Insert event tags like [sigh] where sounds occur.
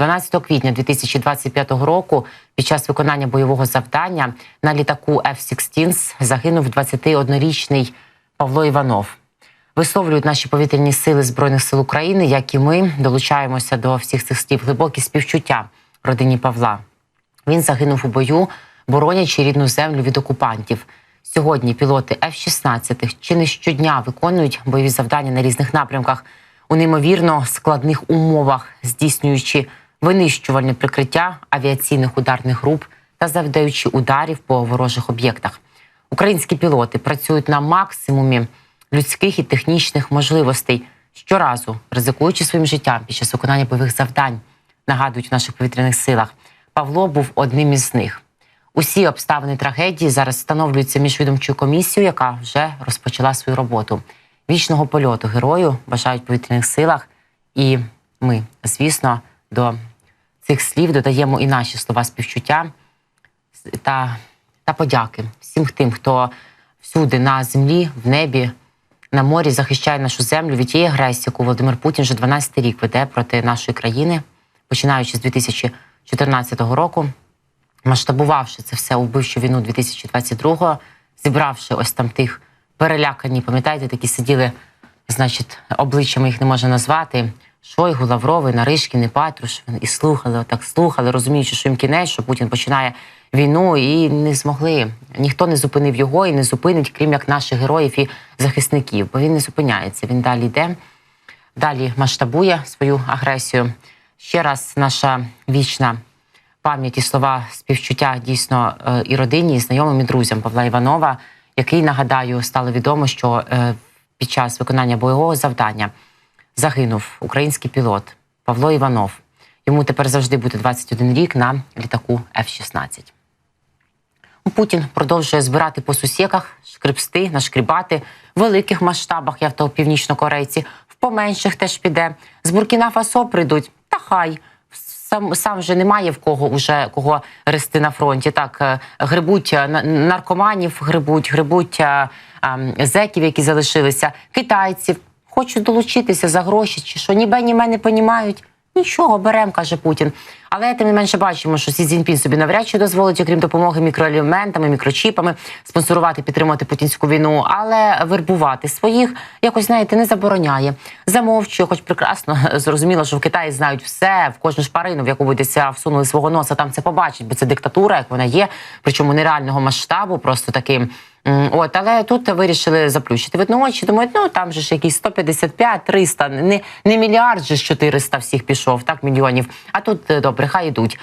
12 квітня 2025 року під час виконання бойового завдання на літаку F-16 загинув 21-річний Павло Іванов. Висловлюють наші повітряні сили Збройних сил України, як і ми долучаємося до всіх цих слів глибокі співчуття родині Павла. Він загинув у бою, боронячи рідну землю від окупантів. Сьогодні пілоти F-16 чи не щодня виконують бойові завдання на різних напрямках у неймовірно складних умовах, здійснюючи винищувальне прикриття авіаційних ударних груп та завдаючи ударів по ворожих об'єктах. Українські пілоти працюють на максимумі людських і технічних можливостей, щоразу ризикуючи своїм життям під час виконання бойових завдань, нагадують в наших повітряних силах. Павло був одним із них. Усі обставини трагедії зараз встановлюються міжвідомчою комісією, яка вже розпочала свою роботу. Вічного польоту герою бажають повітряних силах. І ми, звісно, до цих слів додаємо і наші слова співчуття та, та подяки всім тим, хто всюди на землі, в небі, на морі захищає нашу землю від тієї агресії, яку Володимир Путін вже 12 рік веде проти нашої країни, починаючи з 2014 року, масштабувавши це все у вбивчу війну 2022-го, зібравши ось там тих перелякані, пам'ятаєте, такі сиділи, значить, обличчями їх не можна назвати. Шойгу, Лавровий, Наришкін і Патрушевин і слухали, отак слухали, розуміючи, що їм кінець, що Путін починає війну, і не змогли. Ніхто не зупинив його і не зупинить, крім як наших героїв і захисників. Бо він не зупиняється. Він далі йде, далі масштабує свою агресію. Ще раз наша вічна пам'ять і слова співчуття дійсно е, і родині, і знайомим і друзям Павла Іванова, який нагадаю, стало відомо, що е, під час виконання бойового завдання загинув український пілот Павло Іванов. Йому тепер завжди буде 21 рік на літаку F-16. Путін продовжує збирати по сусіках, шкребсти, нашкрібати в великих масштабах, як то північнокорейці, в поменших теж піде. З Буркіна Фасо прийдуть, та хай. Сам, сам вже немає в кого уже кого рести на фронті. Так е, грибуть е, наркоманів, грибуть, грибуть е, ем, зеків, які залишилися, китайців. Хочуть долучитися за гроші, чи що ніби ні мене понімають. Нічого, берем, каже Путін. Але тим не менше бачимо, що Сі Цзіньпін собі навряд чи дозволить, окрім допомоги мікроелементами, мікрочіпами, спонсорувати, підтримувати путінську війну, але вербувати своїх якось знаєте не забороняє. Замовчує, хоч прекрасно [laughs] зрозуміло, що в Китаї знають все, в кожну шпарину, в яку десь всунули свого носа, там це побачить, бо це диктатура, як вона є, причому нереального масштабу, просто таким. От, але тут вирішили заплющити видно очі. Думають, ну там же ж якісь 155, 300, не, не мільярд же ж 400 всіх пішов, так мільйонів. А тут е, добре, хай ідуть.